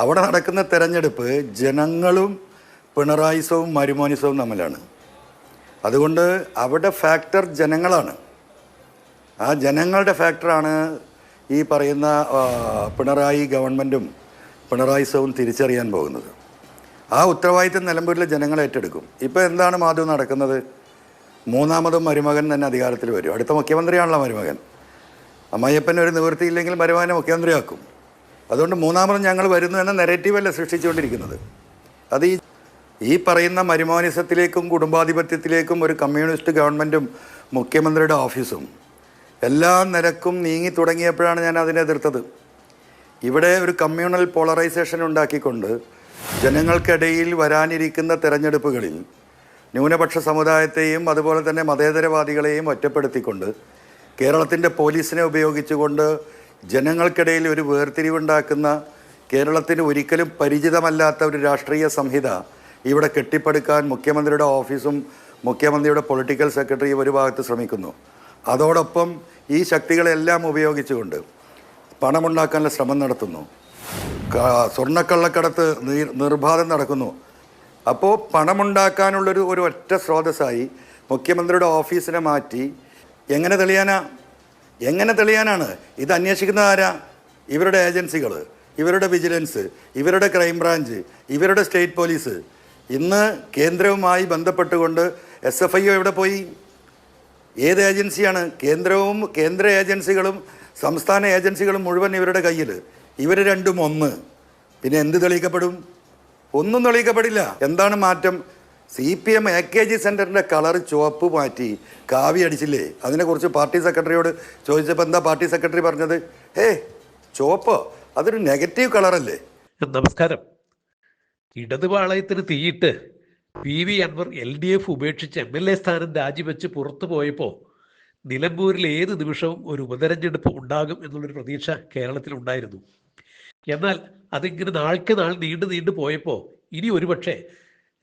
അവിടെ നടക്കുന്ന തെരഞ്ഞെടുപ്പ് ജനങ്ങളും പിണറായിസവും മരുമോനിസവും തമ്മിലാണ്. അതുകൊണ്ട് അവിടെ ഫാക്ടർ ജനങ്ങളാണ്. ആ ജനങ്ങളുടെ ഫാക്ടറാണ് ഈ പറയുന്ന പിണറായി ഗവൺമെന്റും പിണറായിസവും തിരിച്ചറിയാൻ പോകുന്നത്. ആ ഉത്തരവാദിത്തം നിലമ്പൂരിലെ ജനങ്ങൾ ഏറ്റെടുക്കും. ഇപ്പോൾ എന്താണ് മാധവ് നടക്കുന്നത്? മൂന്നാമതും മരുമകൻ തന്നെ അധികാരത്തിൽ വരും. അടുത്ത മുഖ്യമന്ത്രിയാണല്ലോ മരുമകൻ. അമ്മയപ്പൻ ഒരു നിവൃത്തിയില്ലെങ്കിൽ മരുമകനെ മുഖ്യമന്ത്രിയാക്കും. അതുകൊണ്ട് മൂന്നാമത് ഞങ്ങൾ വരുന്നു എന്ന നെറേറ്റീവല്ല സൃഷ്ടിച്ചുകൊണ്ടിരിക്കുന്നത്. അത് ഈ ഈ പറയുന്ന മരുമോനിസത്തിലേക്കും കുടുംബാധിപത്യത്തിലേക്കും ഒരു കമ്മ്യൂണിസ്റ്റ് ഗവൺമെന്റും മുഖ്യമന്ത്രിയുടെ ഓഫീസും എല്ലാ നിരക്കും നീങ്ങി തുടങ്ങിയപ്പോഴാണ് ഞാൻ അതിനെ എതിർത്തത്. ഇവിടെ ഒരു കമ്മ്യൂണൽ പോളറൈസേഷൻ ഉണ്ടാക്കിക്കൊണ്ട് ജനങ്ങൾക്കിടയിൽ വരാനിരിക്കുന്ന തെരഞ്ഞെടുപ്പുകളിൽ ന്യൂനപക്ഷ സമുദായത്തെയും അതുപോലെ തന്നെ മതേതരവാദികളെയും ഒറ്റപ്പെടുത്തിക്കൊണ്ട് കേരളത്തിന്റെ പോലീസിനെ ഉപയോഗിച്ചുകൊണ്ട് ജനങ്ങൾക്കിടയിൽ ഒരു വേർതിരിവുണ്ടാക്കുന്ന കേരളത്തിന് ഒരിക്കലും പരിചിതമല്ലാത്ത ഒരു രാഷ്ട്രീയ സംഹിത ഇവിടെ കെട്ടിപ്പടുക്കാൻ മുഖ്യമന്ത്രിയുടെ ഓഫീസും മുഖ്യമന്ത്രിയുടെ പൊളിറ്റിക്കൽ സെക്രട്ടറിയും ഒരു ഭാഗത്ത് ശ്രമിക്കുന്നു. അതോടൊപ്പം ഈ ശക്തികളെല്ലാം ഉപയോഗിച്ചുകൊണ്ട് പണമുണ്ടാക്കാനുള്ള ശ്രമം നടത്തുന്നു. സ്വർണക്കള്ളക്കടത്ത് നിർബാധം നടക്കുന്നു. അപ്പോൾ പണമുണ്ടാക്കാനുള്ളൊരു ഒരു ഒറ്റ സ്രോതസ്സായി മുഖ്യമന്ത്രിയുടെ ഓഫീസിനെ മാറ്റി എങ്ങനെ തെളിയാനാ? എങ്ങനെ തെളിയാനാണ്? ഇത് അന്വേഷിക്കുന്നത് ആരാ? ഇവരുടെ ഏജൻസികൾ ഇവരുടെ വിജിലൻസ് ഇവരുടെ ക്രൈംബ്രാഞ്ച് ഇവരുടെ സ്റ്റേറ്റ് പോലീസ്. ഇന്ന് കേന്ദ്രവുമായി ബന്ധപ്പെട്ടുകൊണ്ട് എസ് എഫ് ഐ എവിടെ പോയി? ഏത് ഏജൻസിയാണ്? കേന്ദ്രവും കേന്ദ്ര ഏജൻസികളും സംസ്ഥാന ഏജൻസികളും മുഴുവൻ ഇവരുടെ കയ്യിൽ ഇവർ രണ്ടും ഒന്ന്. പിന്നെ എന്ത് തെളിയിക്കപ്പെടും? ഒന്നും തെളിയിക്കപ്പെടില്ല. എന്താണ് മാറ്റം? C P M A K G സെന്ററിന്റെ കളർ ചുവപ്പ് മാറ്റി കാവി അടിച്ചില്ലേ? അതിനെക്കുറിച്ച് പാർട്ടി സെക്രട്ടറിയോട് ചോദിച്ചപ്പോൾ എന്താ പാർട്ടി സെക്രട്ടറി പറഞ്ഞത്? ഏ ചുവപ്പോ? അതൊരു നെഗറ്റീവ് കളറല്ലേ? നമസ്കാരം. ഇടതുപാളയത്തിന് തീയിട്ട് P V Anvar L D F ഉപേക്ഷിച്ച് എം എൽ എ സ്ഥാനം രാജിവെച്ച് പുറത്തു പോയപ്പോൾ നിലമ്പൂരിൽ ഏത് നിമിഷവും ഒരു ഉപതെരഞ്ഞെടുപ്പ് ഉണ്ടാകും എന്നുള്ളൊരു പ്രതീക്ഷ കേരളത്തിൽ ഉണ്ടായിരുന്നു. എന്നാൽ അതിങ്ങനെ നാൾക്ക് നാൾ നീണ്ടു നീണ്ടു പോയപ്പോൾ ഇനി ഒരുപക്ഷെ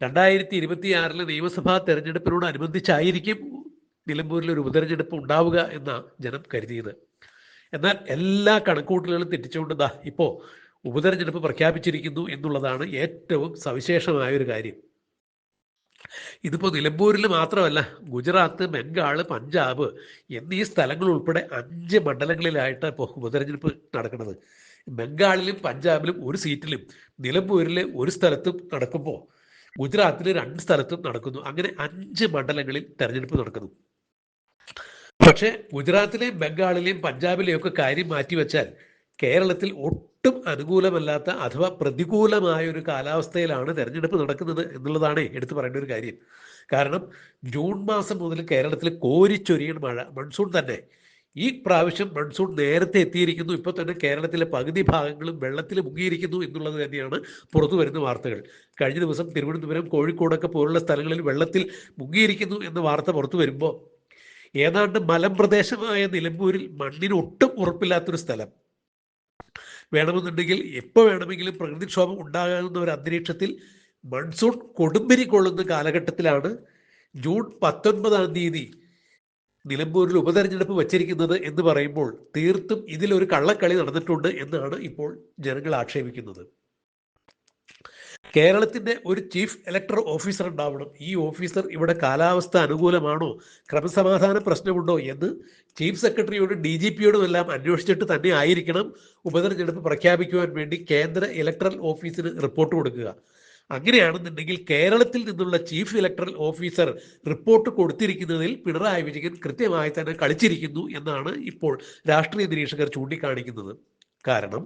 രണ്ടായിരത്തി ഇരുപത്തിയാറിലെ നിയമസഭാ തെരഞ്ഞെടുപ്പിനോടനുബന്ധിച്ചായിരിക്കും നിലമ്പൂരിൽ ഒരു ഉപതെരഞ്ഞെടുപ്പ് ഉണ്ടാവുക എന്ന ജനം കരുതിയത്. എന്നാൽ എല്ലാ കണക്കൂട്ടലുകളും തെറ്റിച്ചുകൊണ്ട് ദാ ഇപ്പോൾ ഉപതെരഞ്ഞെടുപ്പ് പ്രഖ്യാപിച്ചിരിക്കുന്നു എന്നുള്ളതാണ് ഏറ്റവും സവിശേഷമായ ഒരു കാര്യം. ഇതിപ്പോൾ നിലമ്പൂരിൽ മാത്രമല്ല ഗുജറാത്ത് ബംഗാൾ പഞ്ചാബ് എന്നീ സ്ഥലങ്ങൾ ഉൾപ്പെടെ അഞ്ച് മണ്ഡലങ്ങളിലായിട്ട് ഇപ്പോൾ ഉപതെരഞ്ഞെടുപ്പ് നടക്കുന്നത്. ബംഗാളിലും പഞ്ചാബിലും ഒരു സീറ്റിലും നിലമ്പൂരിലെ ഒരു സ്ഥലത്തും നടക്കുമ്പോൾ ഗുജറാത്തിൽ രണ്ട് സ്ഥലത്തും നടക്കുന്നു. അങ്ങനെ അഞ്ച് മണ്ഡലങ്ങളിൽ തെരഞ്ഞെടുപ്പ് നടക്കുന്നു. പക്ഷേ ഗുജറാത്തിലെയും ബംഗാളിലെയും പഞ്ചാബിലെയും ഒക്കെ കാര്യം മാറ്റിവെച്ചാൽ കേരളത്തിൽ ഒട്ടും അനുകൂലമല്ലാത്ത അഥവാ പ്രതികൂലമായ ഒരു കാലാവസ്ഥയിലാണ് തെരഞ്ഞെടുപ്പ് നടക്കുന്നത് എന്നുള്ളതാണ് എടുത്തു പറയേണ്ട ഒരു കാര്യം. കാരണം ജൂൺ മാസം മുതൽ കേരളത്തിൽ കോരിച്ചൊരിയൻ മഴ മൺസൂൺ തന്നെ ഈ പ്രാവശ്യം മൺസൂൺ നേരത്തെ എത്തിയിരിക്കുന്നു. ഇപ്പോൾ തന്നെ കേരളത്തിലെ പകുതി ഭാഗങ്ങളും വെള്ളത്തിൽ മുങ്ങിയിരിക്കുന്നു എന്നുള്ളത് തന്നെയാണ് പുറത്തു വരുന്ന വാർത്തകൾ. കഴിഞ്ഞ ദിവസം തിരുവനന്തപുരം കോഴിക്കോടൊക്കെ പോലുള്ള സ്ഥലങ്ങളിൽ വെള്ളത്തിൽ മുങ്ങിയിരിക്കുന്നു എന്ന വാർത്ത പുറത്തു വരുമ്പോൾ ഏതാണ്ട് മലമ്പ്രദേശമായ നിലമ്പൂരിൽ മണ്ണിന് ഒട്ടും ഉറപ്പില്ലാത്തൊരു സ്ഥലം. വേണമെന്നുണ്ടെങ്കിൽ എപ്പോൾ വേണമെങ്കിലും പ്രകൃതിക്ഷോഭം ഉണ്ടാകാവുന്ന ഒരു അന്തരീക്ഷത്തിൽ മൺസൂൺ കൊടുമ്പിരി കൊള്ളുന്ന കാലഘട്ടത്തിലാണ് ജൂൺ പത്തൊൻപതാം തീയതി നിലമ്പൂരിൽ ഉപതെരഞ്ഞെടുപ്പ് വച്ചിരിക്കുന്നത് എന്ന് പറയുമ്പോൾ തീർത്തും ഇതിലൊരു കള്ളക്കളി നടന്നിട്ടുണ്ട് എന്നാണ് ഇപ്പോൾ ജനങ്ങൾ ആക്ഷേപിക്കുന്നത്. കേരളത്തിന്റെ ഒരു ചീഫ് ഇലക്ടർ ഓഫീസർ ഉണ്ടാവണം. ഈ ഓഫീസർ ഇവിടെ കാലാവസ്ഥ അനുകൂലമാണോ? ക്രമസമാധാന പ്രശ്നമുണ്ടോ എന്ന് ചീഫ് സെക്രട്ടറിയോടും ഡി ജി പിയോടും എല്ലാം അന്വേഷിച്ചിട്ട് തന്നെ ആയിരിക്കണം ഉപതെരഞ്ഞെടുപ്പ് പ്രഖ്യാപിക്കുവാൻ വേണ്ടി കേന്ദ്ര ഇലക്ട്രൽ ഓഫീസിന് റിപ്പോർട്ട് കൊടുക്കുക. അങ്ങനെയാണെന്നുണ്ടെങ്കിൽ കേരളത്തിൽ നിന്നുള്ള ചീഫ് ഇലക്ടറൽ ഓഫീസർ റിപ്പോർട്ട് കൊടുത്തിരിക്കുന്നതിൽ പിണറായി വിജയൻ കൃത്യമായി തന്നെ കളിച്ചിരിക്കുന്നു എന്നാണ് ഇപ്പോൾ രാഷ്ട്രീയ നിരീക്ഷകർ ചൂണ്ടിക്കാണിക്കുന്നത്. കാരണം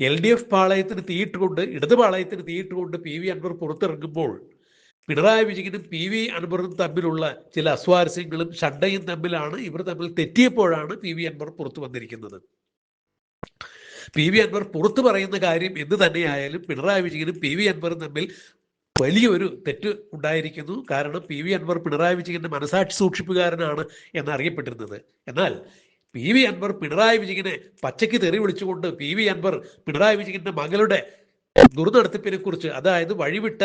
എൽ ഡി എഫ് പാളയത്തിന് തീയിട്ടുകൊണ്ട് ഇടത് പാളയത്തിന് തീയിട്ടുകൊണ്ട് പി വി അൻവർ പുറത്തിറങ്ങുമ്പോൾ പിണറായി വിജയനും പി വി അൻവറും തമ്മിലുള്ള ചില അസ്വാരസ്യങ്ങളും ഷണ്ടയും തമ്മിലാണ് ഇവർ തമ്മിൽ തെറ്റിയപ്പോഴാണ് പി വി അൻവർ പുറത്തു വന്നിരിക്കുന്നത്. പി വി അൻവർ പുറത്തു പറയുന്ന കാര്യം എന്ത് തന്നെയായാലും പിണറായി വിജയനും പി വി അൻവറും തമ്മിൽ വലിയൊരു തെറ്റ് ഉണ്ടായിരിക്കുന്നു. കാരണം പി വി അൻവർ പിണറായി വിജയന്റെ മനസാക്ഷി സൂക്ഷിപ്പുകാരനാണ് എന്നറിയപ്പെട്ടിരുന്നത്. എന്നാൽ പി വി അൻവർ പിണറായി വിജയനെ പച്ചയ്ക്ക് തെറി വിളിച്ചുകൊണ്ട് പി വി അൻവർ പിണറായി വിജയന്റെ മകളുടെ ദുർനടത്തിപ്പിനെ കുറിച്ച് അതായത് വഴിവിട്ട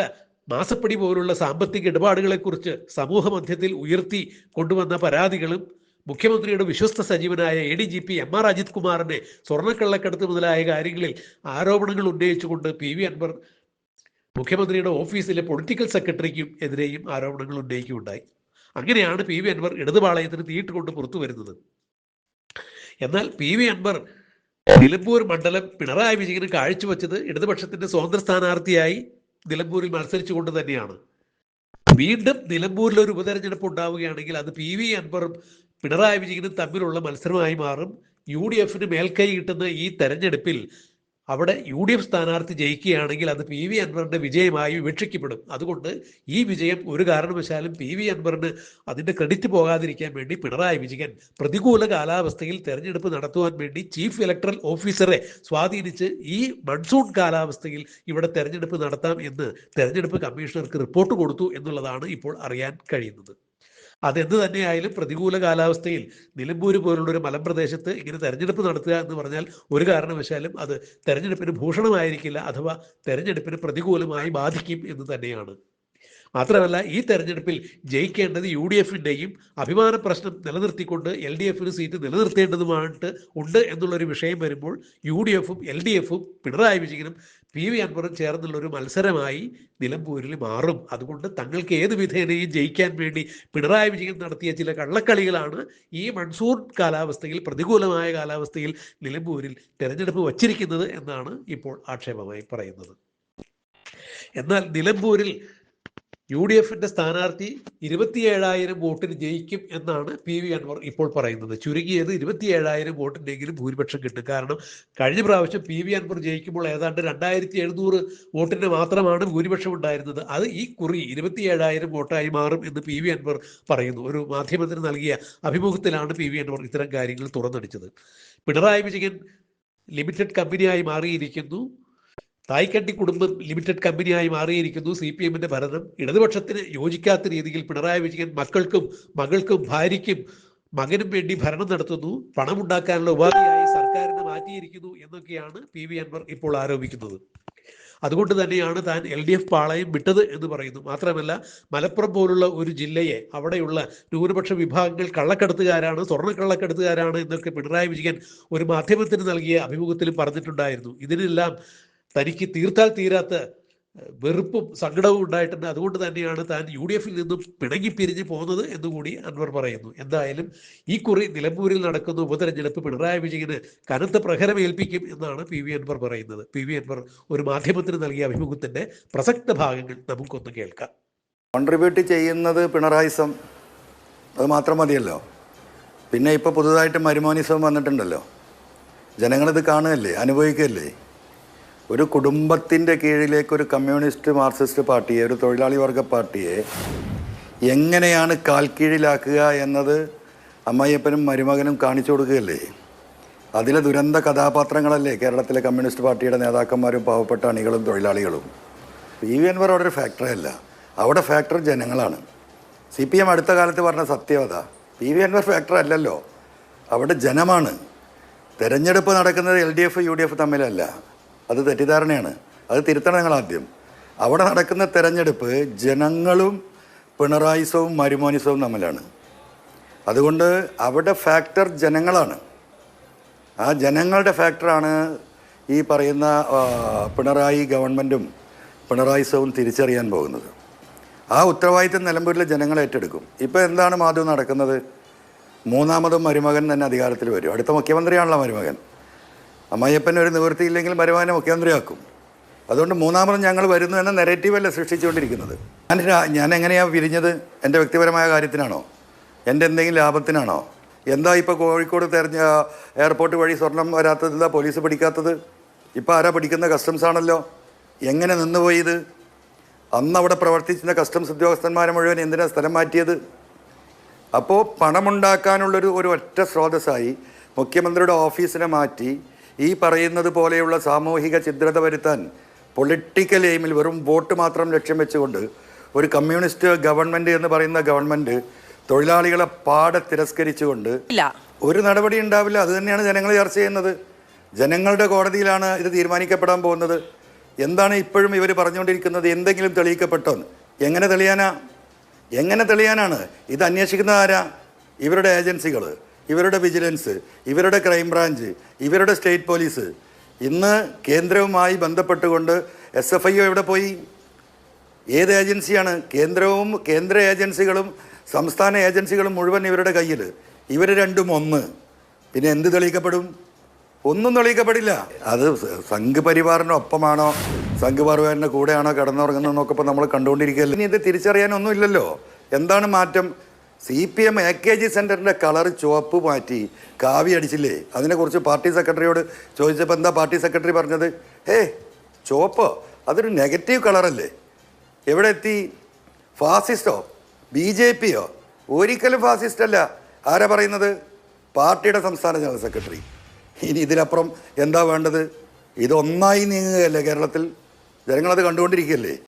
മാസപ്പടി പോലുള്ള സാമ്പത്തിക ഇടപാടുകളെക്കുറിച്ച് സമൂഹ മധ്യത്തിൽ ഉയർത്തി കൊണ്ടുവന്ന പരാതികളും മുഖ്യമന്ത്രിയുടെ വിശ്വസ്ത സജീവനായ A D G P M R Ajith കുമാറിനെ സ്വർണക്കള്ളക്കടത്ത് മുതലായ കാര്യങ്ങളിൽ ആരോപണങ്ങൾ ഉന്നയിച്ചുകൊണ്ട് പി വി അൻവർ മുഖ്യമന്ത്രിയുടെ ഓഫീസിലെ പൊളിറ്റിക്കൽ സെക്രട്ടറിക്കും എതിരെയും ആരോപണങ്ങൾ ഉന്നയിക്കുകയുണ്ടായി. അങ്ങനെയാണ് പി വി അൻവർ ഇടതുപാളയത്തിന് തീയിട്ടുകൊണ്ട് പുറത്തു വരുന്നത്. എന്നാൽ പി വി അൻവർ നിലമ്പൂർ മണ്ഡലം പിണറായി വിജയന് കാഴ്ചവെച്ചത് ഇടതുപക്ഷത്തിന്റെ സ്വതന്ത്ര സ്ഥാനാർത്ഥിയായി നിലമ്പൂരിൽ മത്സരിച്ചുകൊണ്ട് തന്നെയാണ്. വീണ്ടും നിലമ്പൂരിൽ ഒരു ഉപതെരഞ്ഞെടുപ്പ് ഉണ്ടാവുകയാണെങ്കിൽ അത് പി വി അൻവറും പിണറായി വിജയനും തമ്മിലുള്ള മത്സരമായി മാറും. യു ഡി എഫിന് മേൽക്കൈ കിട്ടുന്ന ഈ തെരഞ്ഞെടുപ്പിൽ അവിടെ യു ഡി എഫ് സ്ഥാനാർത്ഥി ജയിക്കുകയാണെങ്കിൽ അത് പി വി അൻവറിന്റെ വിജയമായി വിവക്ഷിക്കപ്പെടും. അതുകൊണ്ട് ഈ വിജയം ഒരു കാരണവശാലും പി വി അൻവറിന് അതിന്റെ ക്രെഡിറ്റ് പോകാതിരിക്കാൻ വേണ്ടി പിണറായി വിജയൻ പ്രതികൂല കാലാവസ്ഥയിൽ തെരഞ്ഞെടുപ്പ് നടത്തുവാൻ വേണ്ടി ചീഫ് ഇലക്ടറൽ ഓഫീസറെ സ്വാധീനിച്ച് ഈ മൺസൂൺ കാലാവസ്ഥയിൽ ഇവിടെ തെരഞ്ഞെടുപ്പ് നടത്താം എന്ന് തെരഞ്ഞെടുപ്പ് കമ്മീഷണർക്ക് റിപ്പോർട്ട് കൊടുത്തു എന്നുള്ളതാണ് ഇപ്പോൾ അറിയാൻ കഴിയുന്നത്. അതെന്ത് തന്നെയായാലും പ്രതികൂല കാലാവസ്ഥയിൽ നിലമ്പൂര് പോലുള്ള ഒരു മലമ്പ്രദേശത്ത് ഇങ്ങനെ തെരഞ്ഞെടുപ്പ് നടത്തുക എന്ന് പറഞ്ഞാൽ ഒരു കാരണവശാലും അത് തെരഞ്ഞെടുപ്പിന് ഭൂഷണമായിരിക്കില്ല അഥവാ തെരഞ്ഞെടുപ്പിന് പ്രതികൂലമായി ബാധിക്കും എന്ന് തന്നെയാണ്. മാത്രമല്ല ഈ തെരഞ്ഞെടുപ്പിൽ ജയിക്കേണ്ടത് യു ഡി എഫിന്റെയും അഭിമാന പ്രശ്നം നിലനിർത്തിക്കൊണ്ട് എൽ ഡി എഫിന് സീറ്റ് നിലനിർത്തേണ്ടതുമായിട്ട് ഉണ്ട് എന്നുള്ളൊരു വിഷയം വരുമ്പോൾ യു ഡി എഫും എൽ ഡി എഫും പിണറായി വിജയനും പി വി അൻവറും ചേർന്നുള്ളൊരു മത്സരമായി നിലമ്പൂരിൽ മാറും. അതുകൊണ്ട് തങ്ങൾക്ക് ഏത് വിധേനയും ജയിക്കാൻ വേണ്ടി പിണറായി വിജയൻ നടത്തിയ ചില കള്ളക്കളികളാണ് ഈ മൺസൂൺ കാലാവസ്ഥയിൽ പ്രതികൂലമായ കാലാവസ്ഥയിൽ നിലമ്പൂരിൽ തെരഞ്ഞെടുപ്പ് വച്ചിരിക്കുന്നത് എന്നാണ് ഇപ്പോൾ ആക്ഷേപമായി പറയുന്നത്. എന്നാൽ നിലമ്പൂരിൽ യു ഡി എഫിന്റെ സ്ഥാനാർത്ഥി ഇരുപത്തിയേഴായിരം വോട്ടിന് ജയിക്കും എന്നാണ് പി വി അൻവർ ഇപ്പോൾ പറയുന്നത്. ചുരുങ്ങിയത് ഇരുപത്തിയേഴായിരം വോട്ടിന്റെങ്കിലും ഭൂരിപക്ഷം കിട്ടും. കാരണം കഴിഞ്ഞ പ്രാവശ്യം പി വി അൻവർ ജയിക്കുമ്പോൾ ഏതാണ്ട് രണ്ടായിരത്തി എഴുന്നൂറ് വോട്ടിന് മാത്രമാണ് ഭൂരിപക്ഷം ഉണ്ടായിരുന്നത്. അത് ഈ കുറി ഇരുപത്തിയേഴായിരം വോട്ടായി മാറും എന്ന് പി വി അൻവർ പറയുന്നു. ഒരു മാധ്യമത്തിന് നൽകിയ അഭിമുഖത്തിലാണ് പി വി അൻവർ ഇത്തരം കാര്യങ്ങൾ തുറന്നടിച്ചത്. പിണറായി വിജയൻ ലിമിറ്റഡ് കമ്പനിയായി മാറിയിരിക്കുന്നു. തായ്ക്കണ്ടി കുടുംബം ലിമിറ്റഡ് കമ്പനിയായി മാറിയിരിക്കുന്നു. സി പി എമ്മിന്റെ ഭരണം ഇടതുപക്ഷത്തിന് യോജിക്കാത്ത രീതിയിൽ പിണറായി വിജയൻ മക്കൾക്കും മകൾക്കും ഭാര്യയ്ക്കും മകനും വേണ്ടി ഭരണം നടത്തുന്നു. പണമുണ്ടാക്കാനുള്ള ഉപാധിയായി സർക്കാരിനെ മാറ്റിയിരിക്കുന്നു എന്നൊക്കെയാണ് പി വി അൻവർ ഇപ്പോൾ ആരോപിക്കുന്നത്. അതുകൊണ്ട് തന്നെയാണ് താൻ എൽ ഡി എഫ് പാളയം വിട്ടത് എന്ന് പറയുന്നു. മാത്രമല്ല മലപ്പുറം പോലുള്ള ഒരു ജില്ലയെ അവിടെയുള്ള ന്യൂനപക്ഷ വിഭാഗങ്ങൾ കള്ളക്കടത്തുകാരാണ് സ്വർണ കള്ളക്കടത്തുകാരാണ് എന്നൊക്കെ പിണറായി വിജയൻ ഒരു മാധ്യമത്തിന് നൽകിയ അഭിമുഖത്തിലും പറഞ്ഞിട്ടുണ്ടായിരുന്നു. ഇതിനെല്ലാം തനിക്ക് തീർത്താൽ തീരാത്ത വെറുപ്പും സങ്കടവും ഉണ്ടായിട്ടുണ്ട്. അതുകൊണ്ട് തന്നെയാണ് താൻ യു ഡി എഫിൽ നിന്നും പിണങ്ങി പിരിഞ്ഞു പോകുന്നത് എന്നുകൂടി അൻവർ പറയുന്നു. എന്തായാലും ഈ കുറി നിലമ്പൂരിൽ നടക്കുന്ന. ഉപതെരഞ്ഞെടുപ്പ് പിണറായി വിജയന് കനത്ത പ്രഹരമേൽപ്പിക്കും എന്നാണ് പി വി അൻവർ പറയുന്നത്. പി വി അൻവർ ഒരു മാധ്യമത്തിന് നൽകിയ അഭിമുഖത്തിന്റെ പ്രസക്ത ഭാഗങ്ങൾ നമുക്കൊന്ന് കേൾക്കാം. കോൺട്രിബ്യൂട്ട് ചെയ്യുന്നത് പിണറായിസം. അത് മാത്രം മതിയല്ലോ. പിന്നെ ഇപ്പോൾ പുതുതായിട്ട് മരുമോനിസം വന്നിട്ടുണ്ടല്ലോ. ജനങ്ങളിത് കാണുകയല്ലേ അനുഭവിക്കുകയല്ലേ? ഒരു കുടുംബത്തിന്റെ കീഴിലേക്ക് ഒരു കമ്മ്യൂണിസ്റ്റ് മാർക്സിസ്റ്റ് പാർട്ടിയെ ഒരു തൊഴിലാളി വർഗ പാർട്ടിയെ എങ്ങനെയാണ് കാൽക്കീഴിലാക്കുക എന്നത് അമ്മയ്യപ്പനും മരുമകനും കാണിച്ചു കൊടുക്കുകയല്ലേ? അതിലെ ദുരന്ത കഥാപാത്രങ്ങളല്ലേ കേരളത്തിലെ കമ്മ്യൂണിസ്റ്റ് പാർട്ടിയുടെ നേതാക്കന്മാരും പാവപ്പെട്ട അണികളും തൊഴിലാളികളും? പി വി അൻവർ അവിടെ ഒരു ഫാക്ടറി അല്ല. അവിടെ ഫാക്ടർ ജനങ്ങളാണ്. സി പി എം അടുത്ത കാലത്ത് പറഞ്ഞ സത്യവത പി വി അൻവർ ഫാക്ടർ അല്ലല്ലോ. അവിടെ ജനമാണ്. തെരഞ്ഞെടുപ്പ് നടക്കുന്നത് L D F U D F തമ്മിലല്ല. അത് തെറ്റിദ്ധാരണയാണ്. അത് തിരുത്തണം ഞങ്ങൾ ആദ്യം അവിടെ നടക്കുന്ന തെരഞ്ഞെടുപ്പ് ജനങ്ങളും പിണറായിസവും മരുമോനിസവും തമ്മിലാണ്. അതുകൊണ്ട് അവിടെ ഫാക്ടർ ജനങ്ങളാണ്. ആ ജനങ്ങളുടെ ഫാക്ടറാണ് ഈ പറയുന്ന പിണറായി ഗവൺമെന്റും പിണറായിസവും തിരിച്ചറിയാൻ പോകുന്നത്. ആ ഉത്തരവാദിത്തം നിലമ്പൂരിലെ ജനങ്ങൾ ഏറ്റെടുക്കും. ഇപ്പോൾ എന്താണ് മാധവ് നടക്കുന്നത്? മൂന്നാമതും മരുമകൻ തന്നെ അധികാരത്തിൽ വരും. അടുത്ത മുഖ്യമന്ത്രിയാണല്ലോ മരുമകൻ. അമ്മായിയപ്പന് ഒരു നിവൃത്തിയില്ലെങ്കിൽ വരുമാനം മുഖ്യമന്ത്രിയാക്കും. അതുകൊണ്ട് മൂന്നാമതും ഞങ്ങൾ വരുന്നു എന്ന നെറേറ്റീവല്ല സൃഷ്ടിച്ചുകൊണ്ടിരിക്കുന്നത്. ഞാൻ ഞാൻ എങ്ങനെയാണ് പിരിഞ്ഞത് എന്റെ വ്യക്തിപരമായ കാര്യത്തിനാണോ? എന്റെ എന്തെങ്കിലും ലാഭത്തിനാണോ? എന്താ ഇപ്പോൾ കോഴിക്കോട് തെരഞ്ഞ എയർപോർട്ട് വഴി സ്വർണം വരാത്തത്? എന്താ പോലീസ് പിടിക്കാത്തത്? ഇപ്പോൾ ആരാ പിടിക്കുന്ന കസ്റ്റംസ് ആണല്ലോ? എങ്ങനെ നിന്നുപോയി ഇത്? അന്ന് അവിടെ പ്രവർത്തിച്ചിരുന്ന കസ്റ്റംസ് ഉദ്യോഗസ്ഥന്മാരെ മുഴുവൻ എന്തിനാ സ്ഥലം മാറ്റിയത്? അപ്പോൾ പണമുണ്ടാക്കാനുള്ളൊരു ഒരു ഒറ്റ സ്രോതസ്സായി മുഖ്യമന്ത്രിയുടെ ഓഫീസിനെ മാറ്റി ഈ പറയുന്നത് പോലെയുള്ള സാമൂഹിക ഛിദ്രത വരുത്താൻ പൊളിറ്റിക്കൽ എയിമിൽ വെറും വോട്ട് മാത്രം ലക്ഷ്യം വെച്ചുകൊണ്ട് ഒരു കമ്മ്യൂണിസ്റ്റ് ഗവൺമെന്റ് എന്ന് പറയുന്ന ഗവൺമെന്റ് തൊഴിലാളികളെ പാടെ തിരസ്കരിച്ചുകൊണ്ട് ഒരു നടപടി ഉണ്ടാവില്ല. അത് തന്നെയാണ് ജനങ്ങൾ ചർച്ച ചെയ്യുന്നത്. ജനങ്ങളുടെ കോടതിയിലാണ് ഇത് തീരുമാനിക്കപ്പെടാൻ പോകുന്നത്. എന്താണ് ഇപ്പോഴും ഇവർ പറഞ്ഞുകൊണ്ടിരിക്കുന്നത്? എന്തെങ്കിലും തെളിയിക്കപ്പെട്ടോന്ന് എങ്ങനെ തെളിയാനാ? എങ്ങനെ തെളിയാനാണ്? ഇത് അന്വേഷിക്കുന്ന ആരാ? ഇവരുടെ ഏജൻസികൾ ഇവരുടെ വിജിലൻസ് ഇവരുടെ ക്രൈംബ്രാഞ്ച് ഇവരുടെ സ്റ്റേറ്റ് പോലീസ്. ഇന്ന് കേന്ദ്രവുമായി ബന്ധപ്പെട്ടുകൊണ്ട് എസ് എഫ് ഐ എവിടെ പോയി? ഏത് ഏജൻസിയാണ്? കേന്ദ്രവും കേന്ദ്ര ഏജൻസികളും സംസ്ഥാന ഏജൻസികളും മുഴുവൻ ഇവരുടെ കയ്യിൽ ഇവർ രണ്ടും ഒന്ന്. പിന്നെ എന്ത് തെളിയിക്കപ്പെടും? ഒന്നും തെളിയിക്കപ്പെടില്ല. അത് സംഘപരിവാറിനൊപ്പമാണോ സംഘ് പരിവാറിനൊപ്പമാണോ സംഘ് പരിവാറിന്റെ കൂടെയാണോ കിടന്നുറങ്ങുന്നതെന്നൊക്കെ ഇപ്പോൾ നമ്മൾ കണ്ടുകൊണ്ടിരിക്കുകയല്ലേ? ഇനി ഇത് തിരിച്ചറിയാനൊന്നും ഇല്ലല്ലോ എന്താണ് മാറ്റം? C P M A K G സെന്ററിന്റെ കളർ ചുവപ്പ് മാറ്റി കാവി അടിച്ചില്ലേ? അതിനെക്കുറിച്ച് പാർട്ടി സെക്രട്ടറിയോട് ചോദിച്ചപ്പോൾ എന്താ പാർട്ടി സെക്രട്ടറി പറഞ്ഞത്? ഏ ചുവപ്പോ? അതൊരു നെഗറ്റീവ് കളറല്ലേ. എവിടെ എത്തി? ഫാസിസ്റ്റോ? ബി ജെ പിയോ? ഒരിക്കലും ഫാസിസ്റ്റ് അല്ല ആരാ പറയുന്നത്? പാർട്ടിയുടെ സംസ്ഥാന ജനറൽ സെക്രട്ടറി. ഇനി ഇതിനപ്പുറം എന്താ വേണ്ടത്? ഇതൊന്നായി നീങ്ങുകയല്ലേ കേരളത്തിൽ? ജനങ്ങളത് കണ്ടുകൊണ്ടിരിക്കുകയല്ലേ?